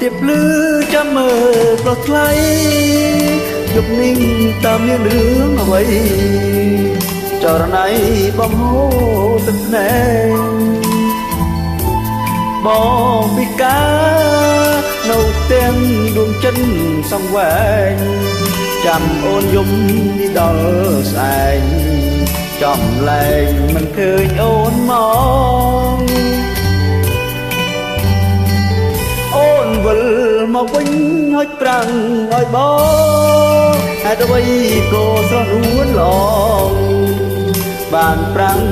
ទៀបភ្លឺចាំមើលប្រថ្លៃយប់នេះតើមានរឿងអ្វីចរណៃបំហូរទឹកភ្នែកបងពិការនៅផ្ទាំងដួងចិត្តសង្វែងចាំអូនយំនេះដល់ស្អែកចំលែងមិនឃើញអូនមក មកវិញហុចប្រាំងឲ្យបងហេតុអ្វីក៏ស្រស់រួនឡងបានប្រាំង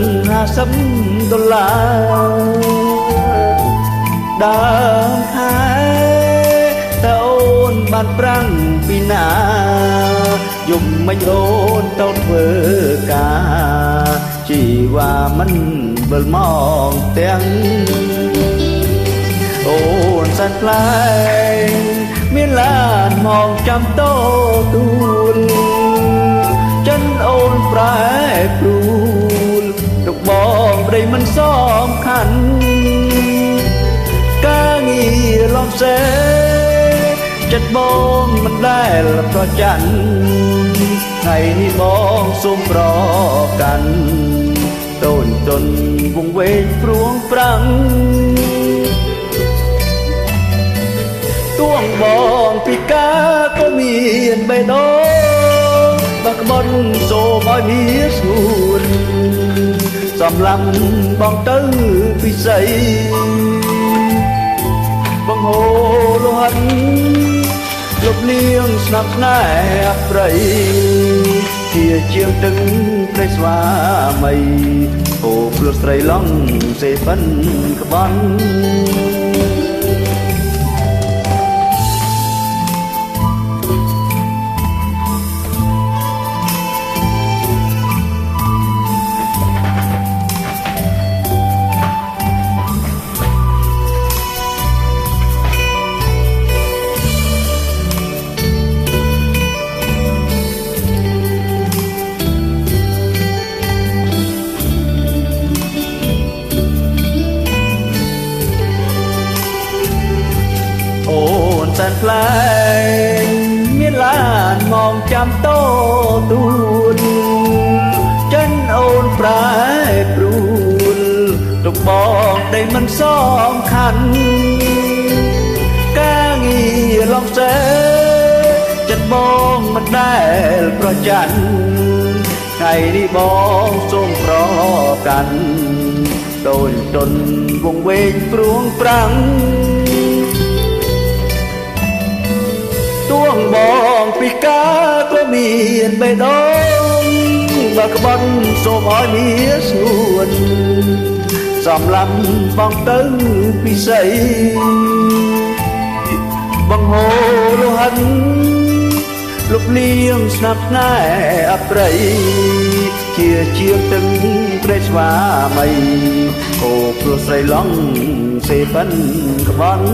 50ដុល្លារដើមខែតើអូនបានប្រាំងពីណាយំមិនអូនទៅធ្វើការជីវ៉ាមិនវិលមកទាំង អូនសាត់ផ្លែងមានឡានមកចាំតោទូលចិនអូនប្រែព្រួលទុកបងប្តីមិនសំខាន់ការងារលំសេចិត្តបងមិនដែលប្រច័នថ្ងៃនេះបងសូមប្រកាន់តូនតនវងវែងព្រួងប្រាំង ទួងបងពីកាក៏មានបេះដូងបើក្បត់សូមឲ្យមានស្ងួនសំឡំបងទៅពិសីបងហូរលហិនលុបលៀងស្នាប់ស្នេហ៍ប្រៃជាជាងទឹកព្រៃស្វាមីអូព្រោះស្រីឡងសេបិនក្បន់ សានផ្លែងមានឡានមកចាំតោទូលចិនអូនប្រែព្រួលទុកបងได้មិនសំខាន់ការងារឡងសេចិត្តបងមិនដែលប្រច័នថ្ងៃនេះបងសូមប្រកាន់ដូចតនវងវែងព្រួងប្រាំង ទួងបងពីកាក៏មានបេះដូងបើក្បត់សូមឲ្យមានស្ងួនសំឡំបងទៅពិសីបងហូរលហិនលុបលៀងស្នាប់ស្នេហ៍អប្រៃជាជាងទឹកព្រៃស្វាមីអូព្រោះស្រីឡងសេបិនក្បន់